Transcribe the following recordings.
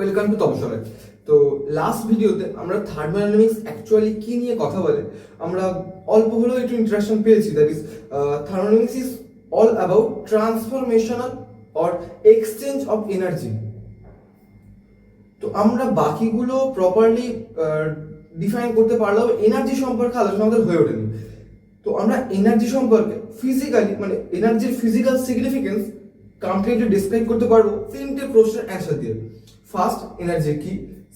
Welcome to তপসরে তো last ভিডিওতে আমরা থার্মোডাইনামিক্স অ্যাকচুয়ালি কি নিয়ে কথা বলে, আমরা অল্প হলেও একটু ইন্টারাকশন পেয়েছি। That is thermodynamics is all about transformational or exchange of energy তো আমরা বাকিগুলো প্রপারলি ডিফাইন করতে পারলেও এনার্জি সম্পর্কে আলোচনা আমাদের হয়ে ওঠেনি। তো আমরা এনার্জি সম্পর্কে ফিজিক্যালি মানে এনার্জির ফিজিক্যাল সিগনিফিকেন্স কমপ্লিটলি ডিসক্রাইব করতে পারব। তিনটে প্রশ্নের অ্যান্সার দিয়ে। ফার্স্ট এনার্জি কি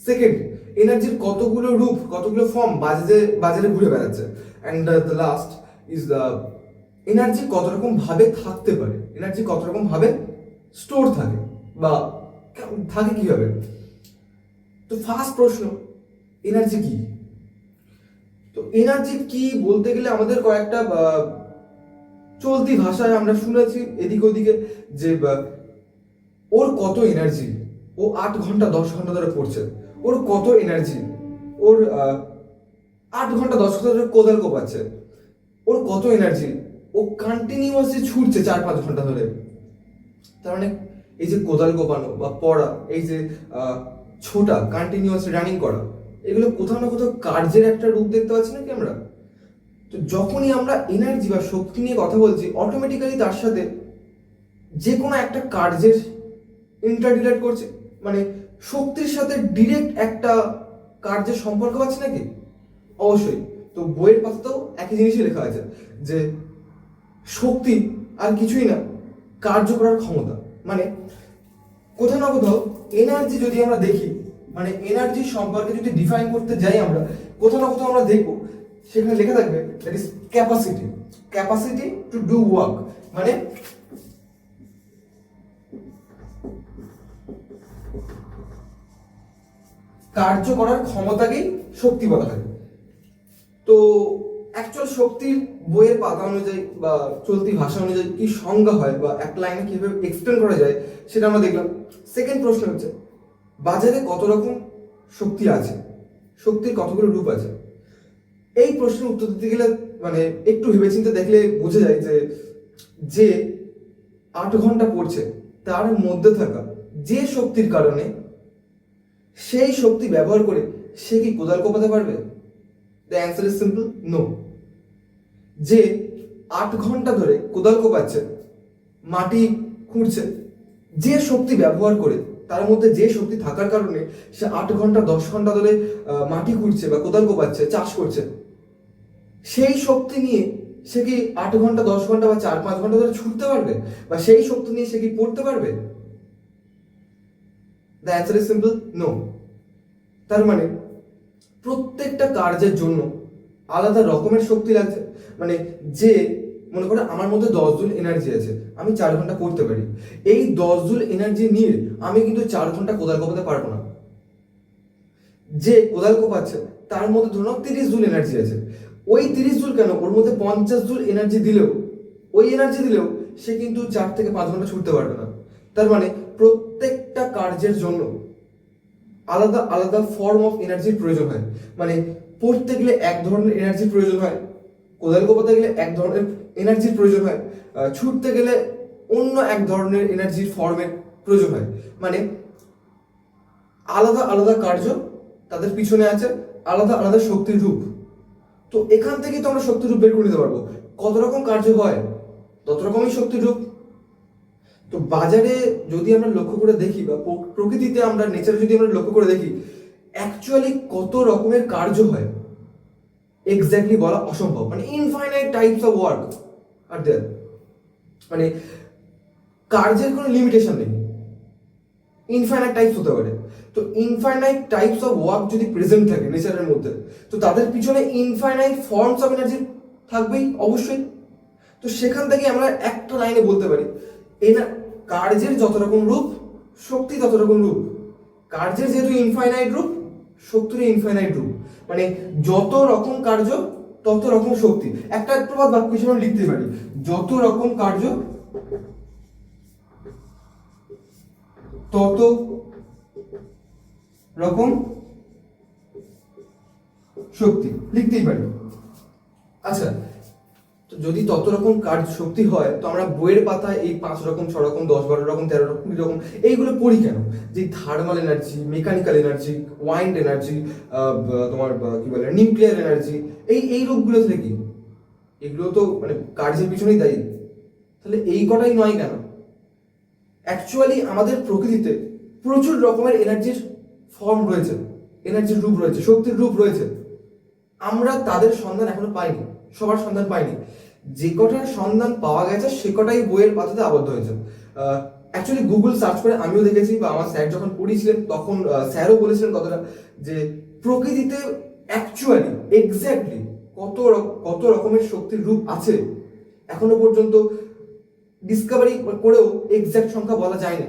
সেকেন্ড এনার্জির কতগুলো রূপ, কতগুলো ফর্ম বাজারে বাজারে ঘুরে বেড়াচ্ছে। And the last is the energy কত রকম ভাবে থাকতে পারে। এনার্জি কত রকম ভাবে স্টোর থাকে বা থাকে কীভাবে? তো ফার্স্ট প্রশ্ন এনার্জি কি তো এনার্জি কি বলতে গেলে আমাদের কয়েকটা চলতি ভাষায় আমরা শুনেছি এদিক ওদিকে যে ওর কত এনার্জি ও আট ঘণ্টা, দশ ঘণ্টা ধরে পড়ছে ওর কত এনার্জি ওর আট ঘণ্টা, দশ ঘণ্টা ধরে কোদাল কোপাচ্ছে। ওর কত এনার্জি ও কন্টিনিউয়াসলি ছুটছে চার, পাঁচ ঘণ্টা ধরে। তার মানে এই যে কোদাল কোপানো বা পড়া, এই যে ছোটা কন্টিনিউয়াসলি রানিং করা, এগুলো কোথাও না কোথাও কার্যের একটা রূপ দেখতে পাচ্ছি নাকি আমরা? তো যখনই আমরা এনার্জি বা শক্তি নিয়ে কথা বলছি অটোমেটিক্যালি তার সাথে যে কোনো একটা কার্যের ইন্টারডিলেট করছে। মানে শক্তির সাথে ডিরেক্ট একটা কার্যের সম্পর্ক আছে নাকি? অবশ্যই। তো বইয়ের পাতাতেও একই জিনিসই লেখা আছে, যে শক্তি আর কিছুই না, কার্য করার ক্ষমতা। মানে কোথাও না কোথাও এনার্জি যদি আমরা দেখি মানে এনার্জি সম্পর্কে যদি ডিফাইন করতে যাই আমরা, কোথাও না কোথাও আমরা দেখব, সেখানে লেখা থাকবে that is capacity capacity to do work মানে কার্য করার ক্ষমতাকেই শক্তি বলা হয়। তো অ্যাকচুয়াল শক্তির বইয়ের পাতা অনুযায়ী বা চলতি ভাষা অনুযায়ী কি সংজ্ঞা হয় বা এক লাইনে কীভাবে এক্সপ্লেন করা যায় সেটা আমরা দেখলাম। সেকেন্ড প্রশ্ন হচ্ছে, বাজারে কত রকম শক্তি আছে? শক্তির কতগুলো রূপ আছে? এই প্রশ্নের উত্তর দিতে গেলে মানে একটু ভেবেচিন্তে দেখলে বোঝা যায় যে যে আট ঘণ্টা পড়ছে তার মধ্যে থাকা যে শক্তির কারণে সেই শক্তি ব্যবহার করে সে কি কোদাল কোপাতে পারবে? The answer is simple no যে আট ঘণ্টা ধরে কোদাল কোপাচ্ছে, মাটি খুঁড়ছে, যে শক্তি ব্যবহার করে, তার মধ্যে যে শক্তি থাকার কারণে সে আট ঘণ্টা, দশ ঘণ্টা ধরে মাটি খুঁড়ছে বা কোদাল কোপাচ্ছে, চাষ করছে, সেই শক্তি নিয়ে সে কি আট ঘণ্টা, দশ ঘণ্টা বা চার পাঁচ ঘণ্টা ধরে ছুটতে পারবে? বা সেই শক্তি নিয়ে সে কি পড়তে পারবে? The answer is simple no তার মানে প্রত্যেকটা কার্যের জন্য আলাদা রকমের শক্তি লাগছে। মানে যে, মনে করে আমার মধ্যে দশ জুল এনার্জি আছে, আমি চার ঘণ্টা পড়তে পারি। এই দশ জুল এনার্জি নিয়ে আমি কিন্তু চার ঘণ্টা কোদাল কোপাতে পারব না। যে কোদাল কোপাচ্ছে, তার মধ্যে ধরুন তিরিশ জুল এনার্জি আছে। ওই তিরিশ জুল কেন? ওর মধ্যে পঞ্চাশ জুল এনার্জি দিলেও, ওই এনার্জি দিলেও সে কিন্তু চার থেকে পাঁচ ঘণ্টা ছুটতে পারবে না। তার মানে প্রত্যেকটা কার্যের জন্য আলাদা আলাদা ফর্ম অফ এনার্জির প্রয়োজন হয়। মানে পড়তে গেলে এক ধরনের এনার্জির প্রয়োজন হয়, কোদাল কোপাতে গেলে এক ধরনের এনার্জির প্রয়োজন হয় ছুটতে গেলে অন্য এক ধরনের এনার্জির ফর্মের প্রয়োজন হয়। মানে আলাদা আলাদা কার্য তাদের পিছনে আছে, আলাদা আলাদা শক্তির রূপ। তো এখান থেকেই তো আমরা শক্তির রূপ বের করে নিতে পারব। কত রকম কার্য হয়, তত রকমই শক্তির রূপ। তো বাজারে যদি আমরা লক্ষ্য করে দেখি বা প্রকৃতিতে আমরা নেচারে যদি আমরা লক্ষ্য করে দেখি অ্যাকচুয়ালি কত রকমের কার্য হয়? এক্স্যাক্টলি বলা অসম্ভব। মানে ইনফাইনাইট টাইপস অফ ওয়ার্ক আর দেয়ার মানে কার্যের কোনো লিমিটেশন নেই। ইনফাইনাইট টাইপস হতে পারে। তো ইনফাইনাইট টাইপস অফ ওয়ার্ক যদি প্রেজেন্ট থাকে নেচারের মধ্যে, তো তাদের পিছনে ইনফাইনাইট ফর্মস অফ এনার্জি থাকবেই অবশ্যই। তো সেখান থেকে আমরা একটা লাইনে বলতে পারি এনা কার্যের যত রকম রূপ, শক্তি তত রকম রূপ। কার্যের যেহেতু ইনফাইনাইট রূপ শক্তির ইনফাইনাইট রূপ। মানে যত রকম কার্য, তত রকম শক্তি। একটা প্রবাদ বাক্য হিসেবে লিখতে পারি, যত রকম কার্য, তত রকম শক্তি। লিখতেই পারি। আচ্ছা যদি তত রকম কার্য শক্তি হয়, তো আমরা বইয়ের পাতায় এই পাঁচ রকম, ছ রকম, দশ বারো রকম, তেরো রকম, কুড়ি রকম এইগুলো পড়ি কেন? যে thermal energy mechanical energy wind energy তোমার কি বলে নিউক্লিয়ার এনার্জি এই এই রূপগুলো থেকে এগুলো তো মানে কার্যের পিছনেই দায়ী। তাহলে এই কটাই নয় কেন? অ্যাকচুয়ালি আমাদের প্রকৃতিতে প্রচুর রকমের এনার্জির ফর্ম রয়েছে এনার্জির রূপ রয়েছে, শক্তির রূপ রয়েছে। আমরা তাদের সন্ধান এখনও পাইনি, সবার সন্ধান পাইনি। যে কটার সন্ধান পাওয়া গেছে, সে কটাই বইয়ের পাতাতে আবদ্ধ হয়েছে। অ্যাকচুয়ালি গুগল সার্চ করে আমিও দেখেছি বা আমার স্যার যখন পড়িয়েছিলেন, তখন স্যারও বলেছিলেন কথাটা যে প্রকৃতিতে অ্যাকচুয়ালি এক্স্যাক্টলি কত কত রকমের শক্তির রূপ আছে। এখনও পর্যন্ত ডিসকাভারি করেও এক্স্যাক্ট সংখ্যা বলা যায়নি।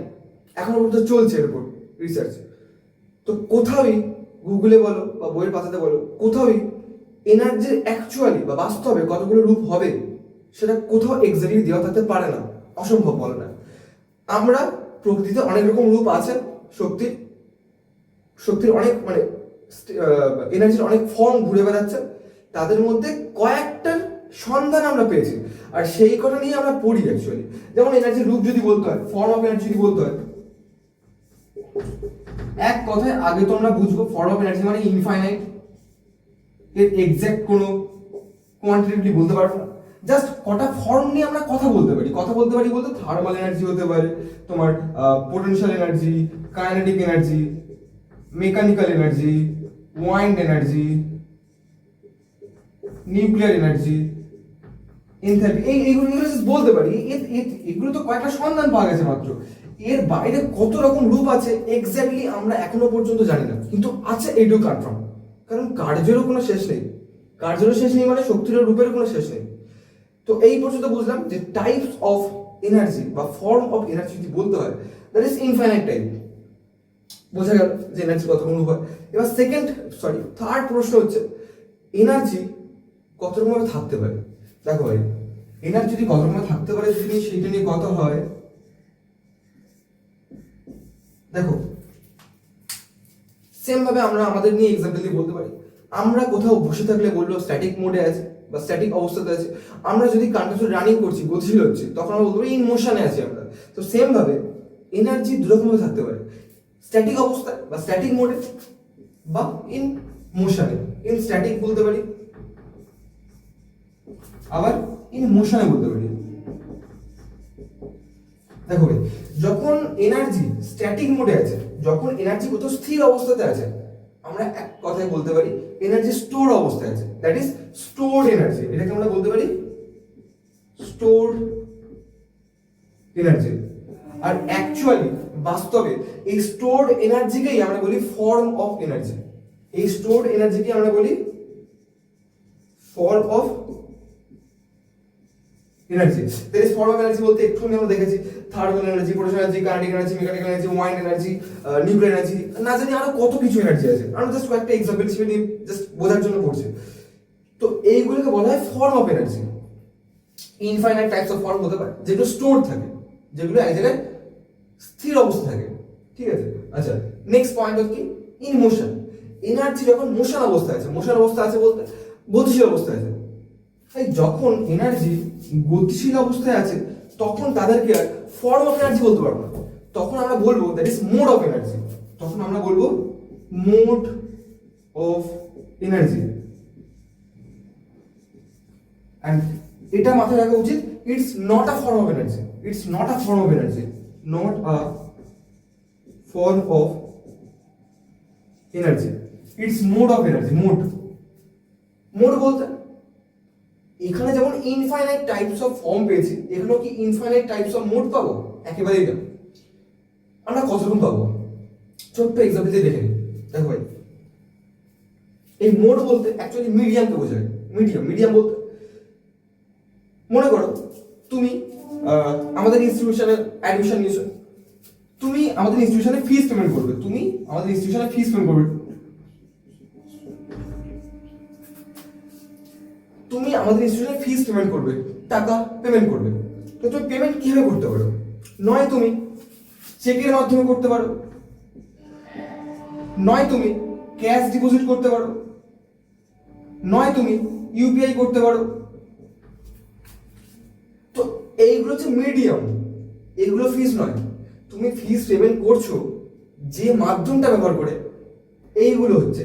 এখনও পর্যন্ত চলছে এর উপর রিসার্চ তো কোথাওই গুগলে বলো বা বইয়ের পাতাতে বলো, কোথাওই এনার্জির অ্যাকচুয়ালি বা বাস্তবে কতগুলো রূপ হবে, সেটা কোথাও এক্স্যাক্টলি দেওয়া থাকতে পারে না, অসম্ভব বলে না। আমরা প্রকৃতিতে অনেক রকম রূপ আছে শক্তির শক্তির অনেক মানে এনার্জির অনেক ফর্ম ঘুরে বেড়াচ্ছে, তাদের মধ্যে কয়েকটার সন্ধান আমরা পেয়েছি, আর সেই কথা নিয়ে আমরা পড়ি অ্যাকচুয়ালি যেমন এনার্জির রূপ যদি বলতে হয় ফর্ম অফ এনার্জি যদি বলতে হয়, এক কথায় আগে তো আমরা বুঝব ফর্ম অফ এনার্জি মানে ইনফাইনাইট এর এক্সাক্ট কোনো কোয়ান্টিটিভলি বলতে পারব না। জাস্ট কটা ফর্ম নিয়ে আমরা কথা বলতে পারি। কথা বলতে পারি বলতে থার্মাল এনার্জি হতে পারে, তোমার potential energy kinetic energy mechanical energy wind energy nuclear energy enthalpy এই, এইগুলো বলতে পারি। এগুলো তো কয়েকটা সন্ধান পাওয়া গেছে মাত্র। এর বাইরে কত রকম রূপ আছে এক্স্যাক্টলি আমরা এখনও পর্যন্ত জানি না। কিন্তু আছে এইটুকু কনফার্ম কারণ কার্যেরও কোনো শেষ নেই। কার্যেরও শেষ নেই মানে শক্তির রূপের কোনো শেষ নেই। তো এই পর্যন্ত বুঝলাম যে টাইপস অফ এনার্জি বা ফর্ম অফ এনার্জি যদি বলতে হয় দ্যাট ইজ ইনফাইনাইট টাইপ বোঝা গেল যে এনার্জি কত রকম হয়। এবার সেকেন্ড সরি থার্ড প্রশ্ন হচ্ছে এনার্জি কত রকমভাবে থাকতে পারে? দেখো ভাই এনার্জি যদি কত রকমভাবে থাকতে পারে, যদি সেইটা নিয়ে কথা হয়, দেখো সেম ভাবে আমরা আমাদের নিয়ে এক্সাম্পল দিয়ে বলতে পারি। আমরা কোথাও বসে থাকলে বলল স্ট্যাটিক মোডে আছে বা স্ট্যাটিক অবস্থাতে আছে। আমরা যদি কন্টিনিউ রানিং করছি, গতিশীল হচ্ছে, তখন আমরা বলতে পারি ইন মোশনে আছি আমরা। তো সেম ভাবে এনার্জি দুরকমভাবে থাকতে পারে। স্ট্যাটিক অবস্থায় বা স্ট্যাটিক মোডে বা ইন মোশনে ইন স্ট্যাটিক বলতে পারি। আবার ইন মোশনে বলতে পারি। দেখো যখন এনার্জি স্ট্যাটিক মোডে আছে যখন এনার্জি কোথাও স্থির অবস্থাতে আছে, আমরা এক কথায় বলতে পারি এনার্জি স্টোর অবস্থায় আছে। দ্যাট ইজ স্টোরড এনার্জি এটাকে আমরা বলতে পারি স্টোরড এনার্জি আর অ্যাকচুয়ালি বাস্তবে এই স্টোরড এনার্জিকেই আমরা বলি ফর্ম অফ এনার্জি এই স্টোরড এনার্জিকে আমরা বলি form of energy form of energy বলতে একটু আমরা দেখেছি। Thermal energy potential energy kinetic energy mechanical energy wind energy nuclear energy না জানি আরও কত কিছু এনার্জি আছে। আমরা জাস্ট কয়েকটা এক্সাম্পল হিসেবে নিয়ে জাস্ট বোঝার জন্য পড়ছি তো এইগুলোকে বলা হয় form of energy infinite types of form হতে পারে, যেগুলো স্টোর থাকে, যেগুলো এক জায়গায় স্থির অবস্থা থাকে। ঠিক আছে? আচ্ছা নেক্সট পয়েন্ট হচ্ছে ইন মোশন এনার্জি যখন মোশন অবস্থায় আছে মোশন অবস্থা আছে বলতে, গতিশীল অবস্থায় আছে। তাই যখন এনার্জি গতিশীল অবস্থায় আছে, তখন তাদেরকে আর ফর্ম অফ এনার্জি বলতে পারব না। তখন আমরা বলব that is mode of energy তখন আমরা বলব মোড অফ এনার্জি অ্যান্ড এটা মাথায় রাখা উচিত it's not a form of energy it's not a form of energy not a form of energy it's mode of energy mode mode বলতে এখানে যেমন ইনফাইনাইট টাইপস অফ ফর্ম পেয়েছি এখানেও কি ইনফাইনাইট টাইপস অফ মোড পাবো? একেবারেই না। আমরা কত রকম পাবো? ছোট্ট এক্সাম্পল দিয়ে দেখে। দেখো ভাই, এই মোড বলতে অ্যাকচুয়ালি মিডিয়ামকে বোঝায়। মিডিয়াম মিডিয়াম বলতে মনে করো, তুমি আমাদের ইনস্টিটিউশনে অ্যাডমিশন নিয়েছো। তুমি আমাদের ইনস্টিটিউশনে ফিস পেমেন্ট করবে। তুমি আমাদের ইনস্টিটিউশনে ফিস পেমেন্ট করবে। তুমি আমাদের ইনস্টিটিউশনে ফিস পেমেন্ট করবে, টাকা পেমেন্ট করবে। তো তুমি পেমেন্ট কীভাবে করতে পারো? নয় তুমি চেকের মাধ্যমে করতে পারো। নয় তুমি ক্যাশ ডিপোজিট করতে পারো। নয় তুমি ইউপিআই করতে পারো। তো এইগুলো হচ্ছে মিডিয়াম এগুলো ফিস নয়। তুমি ফিস পেমেন্ট করছ, যে মাধ্যমটা ব্যবহার করে, এইগুলো হচ্ছে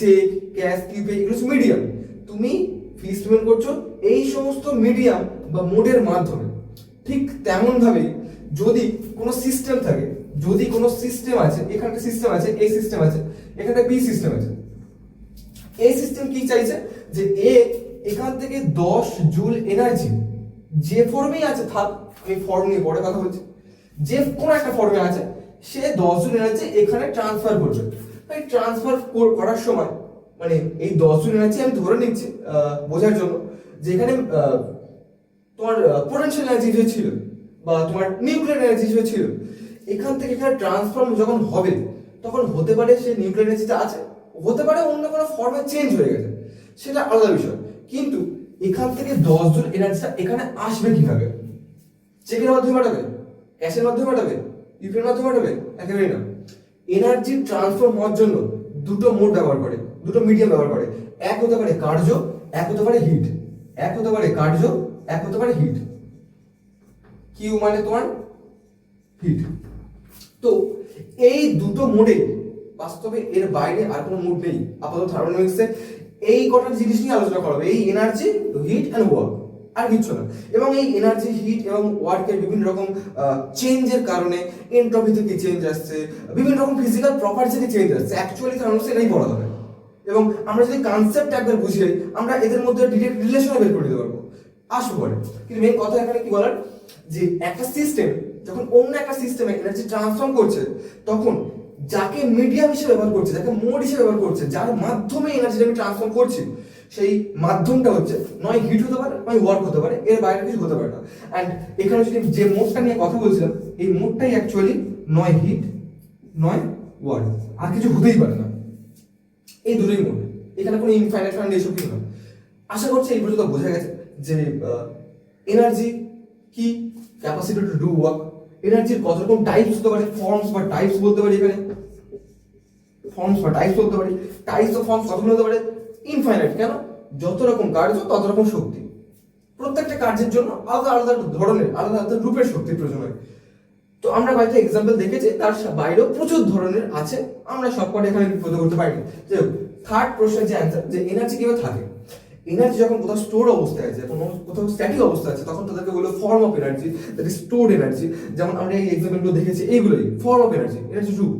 চেক ক্যাশ কিপে এগুলো মিডিয়াম তুমি ফিস পেমেন্ট করছ, এই সমস্ত মিডিয়াম বা মোডের মাধ্যমে। ঠিক তেমন ভাবে যদি কোনো সিস্টেম থাকে, যদি কোনো সিস্টেম আছে, এখানে সিস্টেম আছে, এই সিস্টেম আছে, এখানে বি সিস্টেম আছে। এই সিস্টেম কি চাইছে? যে এ এখান থেকে দশ জুল এনার্জি যে ফর্মেই আছে, থাক আমি ফর্ম নিয়ে পরে কথা বলছি। যে কোনো একটা ফর্মে আছে, সে দশ জুল এনার্জি এখানে ট্রান্সফার করবে। ট্রান্সফার করার সময় মানে এই দশ জুল এনার্জি আমি ধরে নিচ্ছি বোঝার জন্য যে এখানে তোমার পোটেনশিয়াল এনার্জি যে ছিল বা তোমার নিউক্লিয়ার এনার্জি যে ছিল এখান থেকে এখানে ট্রান্সফর্ম যখন হবে, তখন হতে পারে সেই নিউক্লিয়ার এনার্জিটা আছে, হতে পারে অন্য কোনো ফর্মে চেঞ্জ হয়ে গেছে, সেটা আলাদা বিষয়। কিন্তু এখান থেকে দশ জন এনার্জিটা এখানে আসবে কীভাবে? চেকের মাধ্যমে পাঠাবে? ক্যাশের মাধ্যমে পাঠাবে? ইউপিআর মাধ্যমে পাঠাবে? একেবারেই না। এনার্জি ট্রান্সফার হওয়ার জন্য দুটো মোড ব্যবহার করে। দুটো মিডিয়াম ব্যবহার করে। এক হতে পারে কার্য, এক হতে পারে হিট এক হতে পারে কার্য, এক হতে পারে হিট কিউ মানে তোমার হিট তো এই দুটো মোডে বাস্তবে এর বাইরে আর কোনো মোড নেই। আপাতত থার্মোডাইনামিক্সে এই কটা জিনিস নিয়ে আলোচনা করা হবে। এই এনার্জি হিট অ্যান্ড ওয়ার্ক আর কিচ্ছু না। এবং এই এনার্জি হিট এবং ওয়ার্কের বিভিন্ন রকম চেঞ্জের কারণে এন্ট্রপি থেকে চেঞ্জ আসছে। বিভিন্ন রকম ফিজিক্যাল প্রপার্টি থেকে চেঞ্জ আসছে। অ্যাকচুয়ালি থার্মোডাইনামিক্সে এটাই পড়া হবে। এবং আমরা যদি কনসেপ্ট একবার বুঝি আমরা এদের মধ্যে রিলেশন বের করে দিতে পারব। আসব পরে। কিন্তু মেন কথা এখানে কি বলার? যে একটা সিস্টেম যখন অন্য একটা সিস্টেমে এনার্জি ট্রান্সফর্ম করছে, তখন যাকে মিডিয়াম হিসেবে ব্যবহার করছে, যাকে মোড হিসেবে ব্যবহার করছে, যার মাধ্যমে এনার্জিটা আমি ট্রান্সফর্ম করছি, সেই মাধ্যমটা হচ্ছে নয় হিট হতে পারে, নয় ওয়ার্ক হতে পারে, এর বাইরে কিছু হতে পারে না। অ্যান্ড এখানে যদি যে মোডটা নিয়ে কথা বলছিলাম, এই মোডটাই অ্যাকচুয়ালি নয় হিট নয় ওয়ার্ক আর কিছু হতেই পারে এই দুটোই মোড এখানে কোনো ইনফাইনাইট ফাইনাইট এসব কিছু না আশা করছি এই পর্যন্ত বোঝা গেছে যে এনার্জি কি ক্যাপাসিটি টু ডু ওয়ার্ক এনার্জির কত রকম টাইপস হতে পারে? ফর্মস বা টাইপস বলতে পারি এখানে। ফর্মস বা টাইপস বলতে পারি। টাইপস অফ ফর্মস কতগুলো হতে পারে? ইনফাইনাইট কেন? যত রকম কার্য, তত রকম শক্তি। প্রত্যেকটা কার্যের জন্য আলাদা আলাদা ধরনের, আলাদা আলাদা রূপের শক্তির প্রয়োজন হয়। তো আমরা কয়েকটা এক্সাম্পল দেখেছি, তার বাইরেও প্রচুর ধরনের আছে। আমরা সবকটা এখানে বিপদ করতে পারিনি। যে থার্ড প্রশ্নের যে অ্যান্সার যে এনার্জি কীভাবে থাকে? এনার্জি যখন কোথাও স্টোর অবস্থায় আছে, কোনো কোথাও স্ট্যাটিক অবস্থা আছে, তখন তাদেরকে বলো form of energy that is stored energy যেমন আমরা এই এক্সাম্পলগুলো দেখেছি, এইগুলোই ফর্ম অফ এনার্জি এনার্জি রূপ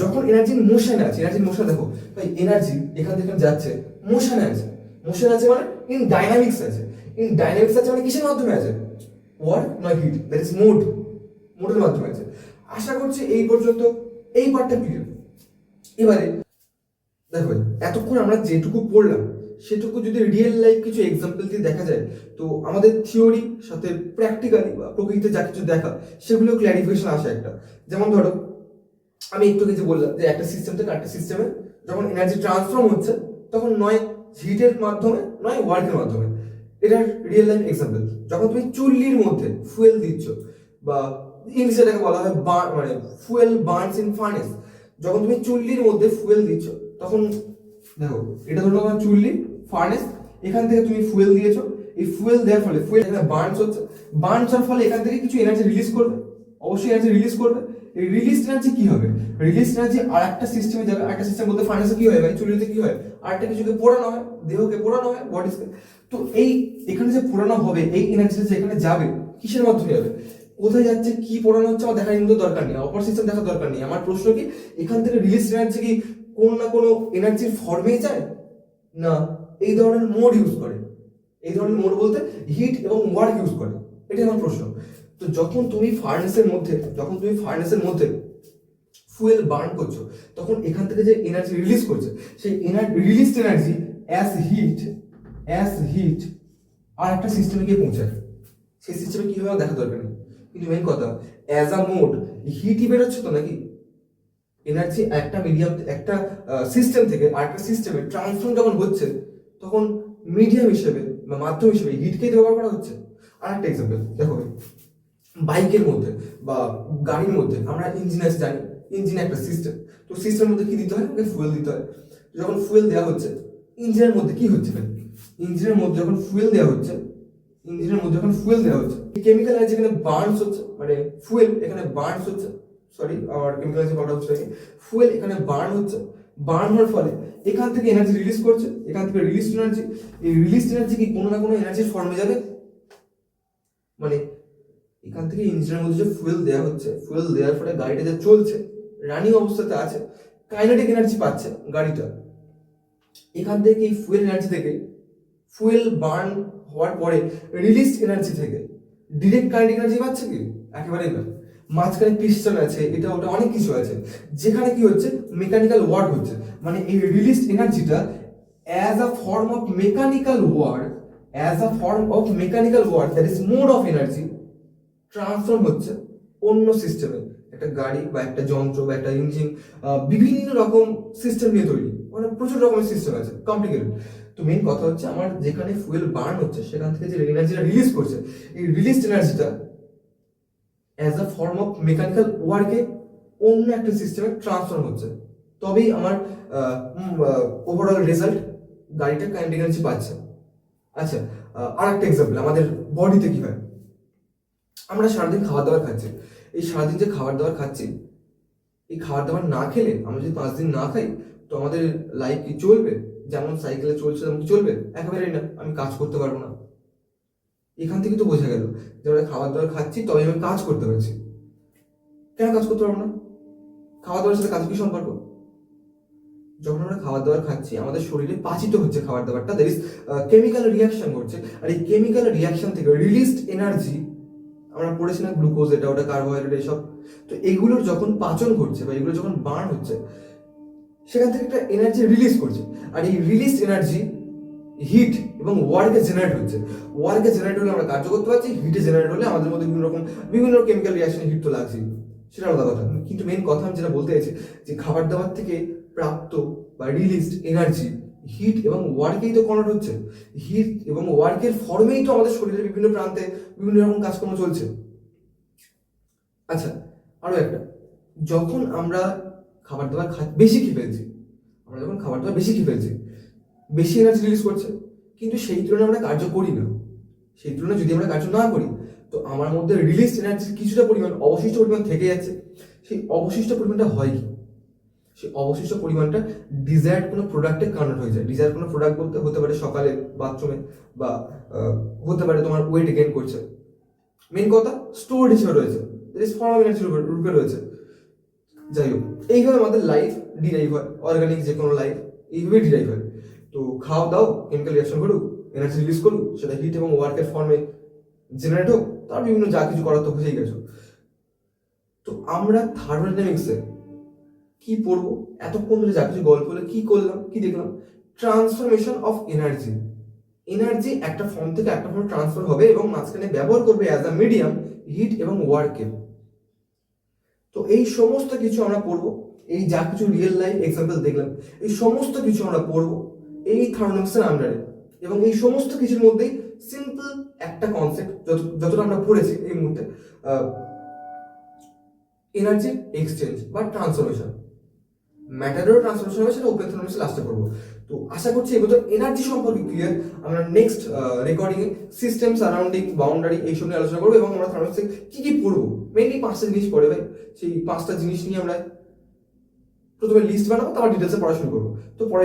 যখন এনার্জি মোশনে আছে এনার্জি মোশন দেখো, ভাই এনার্জি এখান থেকে যাচ্ছে মোশনে আছে। মোশন আছে মানে ইন ডাইনামিক্স আছে। ইন ডাইনামিক্স আছে মানে কিসের মাধ্যমে আছে? ওয়ার্ক নয় হিট দ্যাট ইজ মোড মোডের মাধ্যমে আছে। আশা করছি এই পর্যন্ত এই পার্টটা ক্লিয়ার এবারে, দেখো, এতক্ষণ আমরা যেটুকু পড়লাম, সেটুকু যদি রিয়েল লাইফ কিছু এক্সাম্পল দিয়ে দেখা যায়, তো আমাদের থিওরি সাথে প্র্যাকটিক্যালি বা প্রকৃতিতে যা কিছু দেখা সেগুলো ক্ল্যারিফিকেশন আসে একটা। যেমন ধরো, আমি একটু কিছু বললাম, যে একটা সিস্টেম থেকে একটা সিস্টেমে যখন এনার্জি ট্রান্সফর্ম হচ্ছে, তখন নয় হিটের মাধ্যমে, নয় ওয়ার্কের মাধ্যমে। এটার রিয়েল লাইফ এক্সাম্পল যখন তুমি চুল্লির মধ্যে ফুয়েল দিচ্ছ বা ইংলিশে এটাকে বলা হয় মানে ফুয়েল বার্নস ইন ফার্নেস যখন তুমি চুল্লির মধ্যে ফুয়েল দিচ্ছ, তখন দেখো, এটা ধরো তোমার চুল্লি ফার্নেস এখান থেকে তুমি ফুয়েল দিয়েছ। এই ফুয়েল দেওয়ার ফলে ফুয়েল এখানে বার্নস হচ্ছে। বার্নস হওয়ার ফলে এখান থেকে কিছু এনার্জি রিলিজ করবে। অবশ্যই এনার্জি রিলিজ করবে। এই রিলিজ এনার্জি কি হবে? রিলিজ এনার্জি আর একটা সিস্টেমে যাবে। আরেকটা সিস্টেম বলতে ফার্নেসে কি হয়? ভাই চুল্লিতে কি হয়? আরেকটা কিছুকে পোড়ানো হয়। দেহকে পোড়ানো হয়। বডিকে তো এই এখানে যে পোড়ানো হবে, এই এনার্জিটা যে এখানে যাবে, কিসের মাধ্যমে যাবে কোথায় যাচ্ছে কি পড়ানো হচ্ছে, আমার দেখার কিন্তু দরকার নেই অপার সিস্টেম দেখার দরকার নেই। আমার প্রশ্ন কি, এখান থেকে রিলিজ এনার্জি কি কোন না কোনো এনার্জির ফর্মেই যায়? না, এই ধরনের মোড ইউজ করে। এই ধরনের মোড বলতে হিট এবং ওয়ার্ক ইউজ করে। এটাই আমার প্রশ্ন। তো যখন তুমি ফার্নেসের মধ্যে, যখন তুমি ফার্নেসের মধ্যে ফুয়েল বার্ন করছ, তখন এখান থেকে যে এনার্জি রিলিজ করছে, সেই energy release energy as heat as heat আর একটা সিস্টেমে গিয়ে পৌঁছায় সেই সিস্টেমে কি হবে দেখা দরকার কিন্তু মেন কথা অ্যাজ আ মোড হিটই বেরোচ্ছে তো নাকি? এনার্জি একটা মিডিয়াম একটা সিস্টেম থেকে আরেকটা সিস্টেমে ট্রান্সফর্ম যখন হচ্ছে, তখন মিডিয়াম হিসেবে বা মাধ্যম হিসেবে হিটকেই ব্যবহার করা হচ্ছে। আর একটা এক্সাম্পল দেখো, বাইকের মধ্যে বা গাড়ির মধ্যে আমরা ইঞ্জিন আছে জানি ইঞ্জিন একটা সিস্টেম তো সিস্টেমের মধ্যে কি দিতে হয়? ওকে ফুয়েল দিতে হয়। যখন ফুয়েল দেওয়া হচ্ছে ইঞ্জিনের মধ্যে কি হচ্ছে? ইঞ্জিনের মধ্যে যখন ফুয়েল দেওয়া হচ্ছে ইঞ্জিনের মধ্যে এখন ফুয়েল দেওয়া হচ্ছে কেমিক্যাল এনার্জি এখানে বার্নস হচ্ছে মানে ফুয়েল এখানে বার্নস হচ্ছে সরি আমার কেমিক্যাল এনার্জি বলা হচ্ছে ফুয়েল এখানে বার্ন হচ্ছে বার্ন হওয়ার ফলে এখান থেকে এনার্জি রিলিজ করছে, এখান থেকে রিলিজ এনার্জি এই রিলিজ এনার্জি কি কোনো না কোনো এনার্জির ফর্মে যাবে? মানে এখান থেকে ইঞ্জিনের মধ্যে যে ফুয়েল দেওয়া হচ্ছে ফুয়েল দেওয়ার ফলে গাড়িটা যে চলছে রানিং অবস্থাতে আছে কাইনেটিক এনার্জি পাচ্ছে গাড়িটা। এখান থেকে এই ফুয়েল এনার্জি থেকে ফুয়েল বার্ন হওয়ার পরে রিলিজ এনার্জি থেকে। ডিরেক্ট কাইনেটিক এনার্জি পাচ্ছে কি? একেবারেই না। মাঝখানে পিস্টন আছে, এটা ওটা অনেক কিছু আছে। যেখানে কি হচ্ছে? মেকানিক্যাল ওয়ার্ক হচ্ছে। মানে এই রিলিজ এনার্জিটা as a form of mechanical work as a form of mechanical work that is mode of energy transform হচ্ছে অন্য সিস্টেমে একটা গাড়ি বা একটা যন্ত্র বা একটা ইঞ্জিন বিভিন্ন রকম সিস্টেম নিয়ে তৈরি। মানে প্রচুর রকমের সিস্টেম আছে। কমপ্লিকেটেড তো মেইন কথা হচ্ছে আমার যেখানে ফুয়েল বার্ন হচ্ছে, সেখান থেকে যে এনার্জিটা রিলিজ করছে, এই রিলিজ এনার্জিটা as a form of mechanical ওয়ার্কে অন্য একটা সিস্টেমে ট্রান্সফর্ম হচ্ছে। তবেই আমার ওভারঅল রেজাল্ট গাড়িটা কাইন্ড এনার্জি পাচ্ছে। আচ্ছা আর একটা এক্সাম্পল আমাদের বডিতে কি হয়? আমরা সারাদিন খাবার দাবার খাচ্ছি। এই সারাদিন যে খাবার দাবার খাচ্ছি, এই খাবার দাবার না খেলে, আমরা যদি পাঁচ দিন না খাই, তো আমাদের লাইফ কি চলবে? যেমন সাইকেলে চলছে, তেমন চলবে, একেবারেই না, আমি কাজ করতে পারব না। এখান থেকে তো বোঝা গেল যে আমরা খাবার দাবার খাচ্ছি, তবে আমি কাজ করতে পারছি। কেন কাজ করতে পারব না? খাওয়া দাওয়ার সাথে কাজ কি সম্পর্ক? যখন আমরা খাবার দাবার খাচ্ছি, আমাদের শরীরে পাচিত হচ্ছে খাবার দাবারটা দ্যাট ইজ কেমিক্যাল রিয়াকশন ঘটছে আর এই কেমিক্যাল রিয়াকশন থেকে রিলিজড এনার্জি আমরা পড়েছি না গ্লুকোজ এটা, ওটা কার্বোহাইড্রেট এসব তো এগুলোর যখন পাচন ঘটছে বা এগুলো যখন বার্ন হচ্ছে, সেখান থেকে একটা এনার্জি রিলিজ করছে। আর এই রিলিজ এনার্জি হিট এবং ওয়ার্কে জেনারেট হচ্ছে ওয়ার্কে জেনারেট হলে আমরা কার্য করতে পারছি হিটে জেনারেট হলে আমাদের মধ্যে বিভিন্ন রকম বিভিন্ন কেমিক্যাল রিয়াকশন হিট তো লাগছে সেটা আলাদা কথা। কিন্তু মেন কথা আমি যেটা বলতে চাইছি, যে খাবার দাবার থেকে প্রাপ্ত বা রিলিজড এনার্জি হিট এবং ওয়ার্কেই তো কনভার্ট হচ্ছে। হিট এবং ওয়ার্কের ফর্মেই তো আমাদের শরীরের বিভিন্ন প্রান্তে বিভিন্ন রকম কাজকর্ম চলছে। আচ্ছা আরও একটা। যখন আমরা খাবার দাবার খা বেশি খেয়ে ফেলছি আমরা যখন খাবার দাবার বেশি খেয়ে ফেলছি, বেশি এনার্জি রিলিজ করছে, কিন্তু সেই তুলনায় আমরা কার্য করি না। সেই তুলনায় যদি আমরা কার্য না করি, তো আমার মধ্যে রিলিজ এনার্জির কিছুটা পরিমাণ, অবশিষ্ট পরিমাণ থেকে যাচ্ছে। সেই অবশিষ্ট পরিমাণটা হয় কি? সেই অবশিষ্ট পরিমাণটা ডিজায়ার্ড কোনো প্রোডাক্টে কনভার্ট হয়ে যায়। ডিজায়ার কোনো প্রোডাক্ট বলতে হতে পারে সকালে বাথরুমে বা হতে পারে তোমার ওয়েট গেইন করছে। মেন কথা স্টোর হিসেবে রয়েছে। ফর্ম এনার্জি রূপে রয়েছে। যাই হোক এইভাবে আমাদের লাইফ ডিরাইভ হয় অর্গানিক যে কোনো লাইফ এইভাবেই ডিরাইভ হয়। তো খাওয়া দাও কেমিক্যাল রিয়াকশন করুক এনার্জি রিলিজ করুক, সেটা হিট এবং ওয়ার্কের ফর্মে জেনারেট হোক, তার বিভিন্ন যা কিছু করার তো বুঝেই গেছো। তো আমরা থার্মোডাইনামিক্সে কি পড়ব? এতক্ষণ ধরে যা কিছু গল্প হলো, কি করলাম, কি দেখলাম? ট্রান্সফরমেশন অফ এনার্জি এনার্জি একটা ফর্ম থেকে একটা ফর্মে ট্রান্সফার হবে এবং মাঝখানে ব্যবহার করবে অ্যাজ আ মিডিয়াম হিট এবং ওয়ার্কে তো এই সমস্ত কিছু আমরা পড়ব এই যা কিছু রিয়েল লাইফ এক্সাম্পল দেখলাম, এই সমস্ত কিছু আমরা পড়ব এই থার্মোনমিক্সের আন্ডারে এবং এই সমস্ত কিছুর মধ্যেই সিম্পল একটা কনসেপ্ট যতটা আমরা পড়েছি এই মুহূর্তে এনার্জি এক্সচেঞ্জ বা ট্রান্সফরমেশন ম্যাটারেরও ট্রান্সফরমেশন হবে, সেটা থার্মোমিক্সে লাস্টে করব। তো আশা করছি এগুলো এনার্জি সম্পর্কে ক্লিয়ার আমরা next recording system surrounding boundary এইসব নিয়ে আলোচনা করব এবং আমরা থার্মোমিক্সে কি কি পড়ব। মেনলি পাঁচটা জিনিস পড়ে ভাই। সেই পাঁচটা জিনিস নিয়ে আমরা প্রথমে লিস্ট বানাবো, তারপর ডিটেলসে পড়াশোনা করব। তো পরে